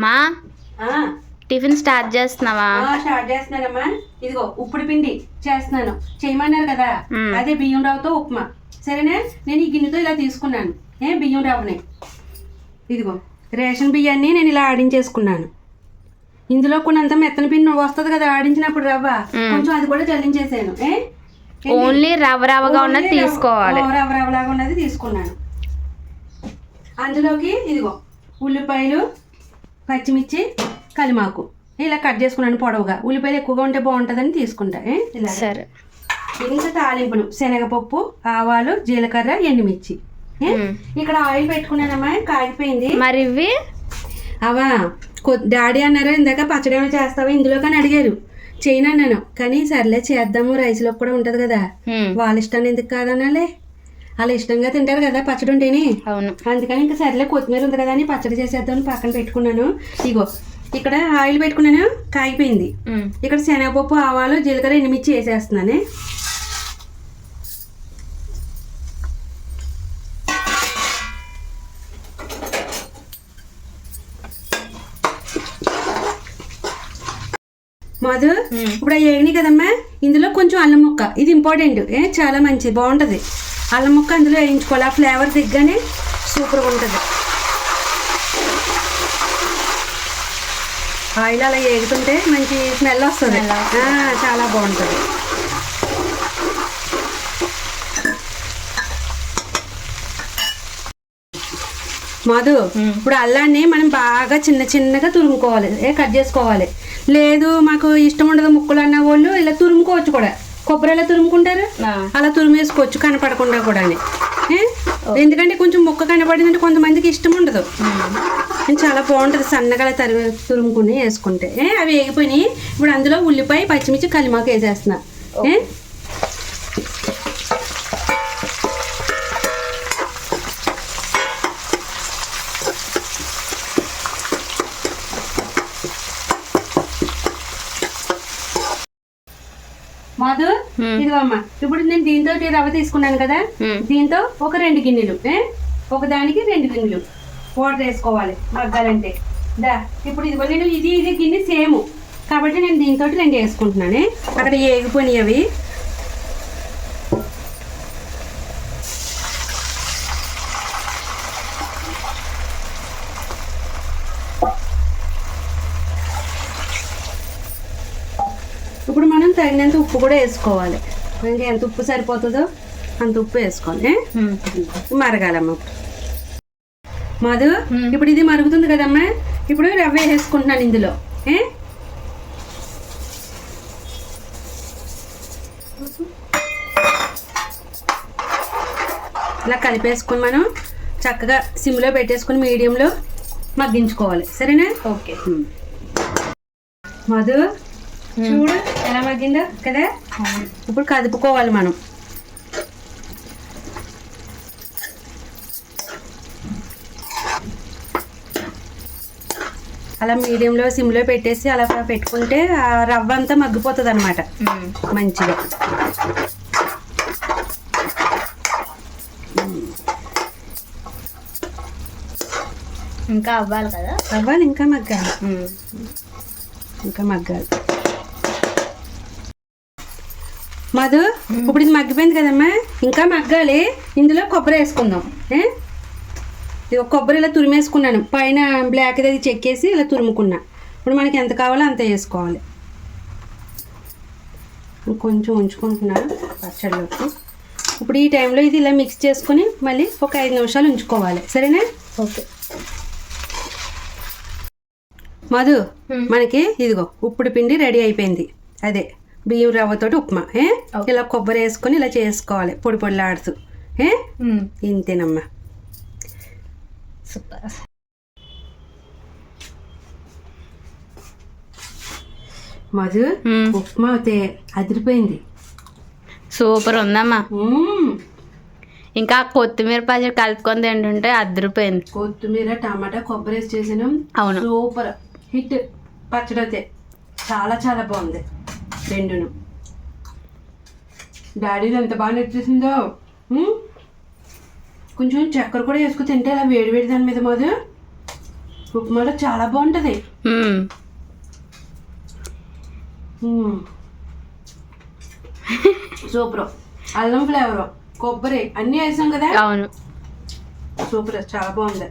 మా? Tiffin start చేస్తున్నావా? Start చేస్తున్నానమ్మా ఇదిగో ఉప్పుడు పిండి చేస్తున్నాను. చేయమన్నారు కదా. అదే బియ్యం రవ్వతో ఉప్మా. సరేనా? నేను ఈ గిన్నెతో ఇలా తీసుకున్నాను. ఏ బియ్యం రవ్వని ఇదిగో రేషన్ బియ్యాన్ని నేను ఇలా ఆడించేసుకున్నాను. ఇందులో కొన్నంత మెత్తన పిండి వస్తుంది కదా ఆడించినప్పుడు రవ్వ. కొంచెం అది కూడా జల్లించేసాను. ఏ? ఓన్లీ రవ్వ రవ్వగా ఉన్నది తీసుకోవాలి. రవ్వ రవ్వలాగా ఉన్నది తీసుకున్నాను. అందులోకి ఇదిగో ఉల్లిపాయలు పచ్చిమిర్చి కలిమాకు. ఇలా కట్ చేసుకున్నాను పొడవుగా. ఉల్లిపాయలు ఎక్కువగా ఉంటే బాగుంటుందని తీసుకుంటా? ఇలా సరే. ఇంకా తాలింపులు శనగపప్పు ఆవాలు జీలకర్ర ఎండుమిర్చి. ఇక్కడ ఆయిల్ పెట్టుకున్నానమ్మా కాగిపోయింది. మరి ఇవి? అవా డాడీ అన్నారు ఇందాక పచ్చడి ఏమైనా చేస్తావా? ఇందులో కానీ అడిగారు. చేయను అన్నాను. కానీ సర్లే చేద్దాము. రైస్లో కూడా ఉంటుంది కదా. వాళ్ళ ఇష్టాన్ని ఎందుకు కాదనాలే? వాళ్ళు ఇష్టంగా తింటారు కదా పచ్చడి ఉంటేని అవును. అందుకని ఇంకా సర్లే కొత్తిమీర ఉంది కదా అని పచ్చడి చేసేద్దామని పక్కన పెట్టుకున్నాను. ఇగో ఇక్కడ ఆయిల్ పెట్టుకున్నాను కాగిపోయింది. ఇక్కడ శనగపప్పు ఆవాలు జీలకర్ర ఎండుమిర్చి వేసేస్తున్నాను. మధు. ఇప్పుడు అవి వేగినాయి కదమ్మా. ఇందులో కొంచెం అల్లం ముక్క. ఇది ఇంపార్టెంట్ ఏ చాలా మంచిది. బాగుంటుంది. అల్లం ముక్క అందులో వేయించుకోవాలి. ఆ ఫ్లేవర్ దిగ్గానే సూపర్గా ఉంటుంది. ఆయిల్ అలా వేగుతుంటే మంచి స్మెల్ వస్తుంది. చాలా బాగుంటుంది. మధు. ఇప్పుడు అల్లాన్ని మనం బాగా చిన్న చిన్నగా తురుముకోవాలి. ఏ కట్ చేసుకోవాలి. లేదు మాకు ఇష్టం ఉండదు ముక్కలు అన్న వాళ్ళు ఇలా తురుముకోవచ్చు కూడా. కొబ్బరి ఎలా తురుముకుంటారు. అలా తురిమేసుకోవచ్చు కనపడకుండా కూడా ఎందుకంటే కొంచెం ముక్క కనపడిందంటే కొంతమందికి ఇష్టం ఉండదు. చాలా బాగుంటుంది సన్నగా తరిమి తురుముకుని వేసుకుంటే. ఏ అవి వేగిపోయినాయి. ఇప్పుడు అందులో ఉల్లిపాయ పచ్చిమిర్చి కలిమాకు వేసేస్తున్నా. ఏ? మధు? మ్మ్. ఇదిగో అమ్మా ఇప్పుడు నేను దీంతో రవ్వ తీసుకున్నాను కదా. దీంతో ఒక రెండు గిన్నెలు? ఒక దానికి రెండు గిన్నెలు వాటర్ వేసుకోవాలి మగ్గాలంటే దా ఇప్పుడు ఇదిగో నేను ఇది ఇది గిన్నె సేమ్ కాబట్టి నేను దీంతో రెండు వేసుకుంటున్నానే అక్కడ ఏగిపోయినాయి అవి ఇప్పుడు మనం తగినంత ఉప్పు కూడా వేసుకోవాలి. మనకి ఎంత ఉప్పు సరిపోతుందో అంత ఉప్పు వేసుకోండి మ్. మరగాలమ్మ మధు. ఇప్పుడు ఇది మరుగుతుంది కదమ్మా? ఇప్పుడు రవ్వ వేసేసుకుంటున్నాను ఇందులో ఏ? ఇలా కలిపేసుకొని మనం చక్కగా సిమ్లో పెట్టేసుకొని మీడియంలో మగ్గించుకోవాలి. సరేనా? ఓకే. మధు చూడు ఎలా మగ్గిందో కదా? ఇప్పుడు కదుపుకోవాలి మనం. అలా మీడియంలో సిమ్లో పెట్టేసి అలా పెట్టుకుంటే ఆ రవ్వ అంతా మగ్గిపోతుంది అనమాట. మంచిగా ఇంకా అవ్వాలి కదా? రవ్వలు ఇంకా మగ్గాలి. ఇంకా మగ్గాలి. మధు ఇప్పుడు ఇది మగ్గిపోయింది కదమ్మా. ఇంకా మగ్గాలి. ఇందులో కొబ్బరి వేసుకుందాం. ఏ? ఇది ఒక కొబ్బరి ఇలా తురిమేసుకున్నాను. పైన బ్లాక్ అది చెక్కేసి ఇలా తురుముకున్నా. ఇప్పుడు మనకి ఎంత కావాలో అంత వేసుకోవాలి. కొంచెం ఉంచుకుంటున్నాను పచ్చడిలోకి ఇప్పుడు ఈ టైంలో ఇది ఇలా మిక్స్ చేసుకొని మళ్ళీ ఒక ఐదు నిమిషాలు ఉంచుకోవాలి. సరేనా? ఓకే. మధు. మనకి ఇదిగో ఉప్పుడు పిండి రెడీ అయిపోయింది. అదే. బియ్యం రవ్వతోటి ఉప్మా ఏ. ఇలా కొబ్బరి వేసుకొని ఇలా చేసుకోవాలి. పొడి పొడిలాడుతూ ఏ. ఇంతేనమ్మా. సూపర్. మధు. ఉప్మా అయితే అదిరిపోయింది. సూపర్ ఉందమ్మా. మ్మ్. ఇంకా కొత్తిమీర పచ్చడి కలుపుకొని తింటుంటే అద్దరిపోయింది కొత్తిమీర టమాటా కొబ్బరి వేసి చేసాను. అవును. సూపర్. హిట్. పచ్చడి అయితే చాలా చాలా బాగుంది. రెండును. డాడీలో ఎంత బాగా నచ్చేసిందో. కొంచెం చక్కెర కూడా వేసుకుని తింటే అలా వేడి వేడి దాని మీద మధు ఉప్మాలో చాలా బాగుంటుంది. సూపర్. అల్లం ఫ్లేవర్ కొబ్బరి అన్నీ వేసాం కదా? అవును. సూపర్ చాలా బాగుంది.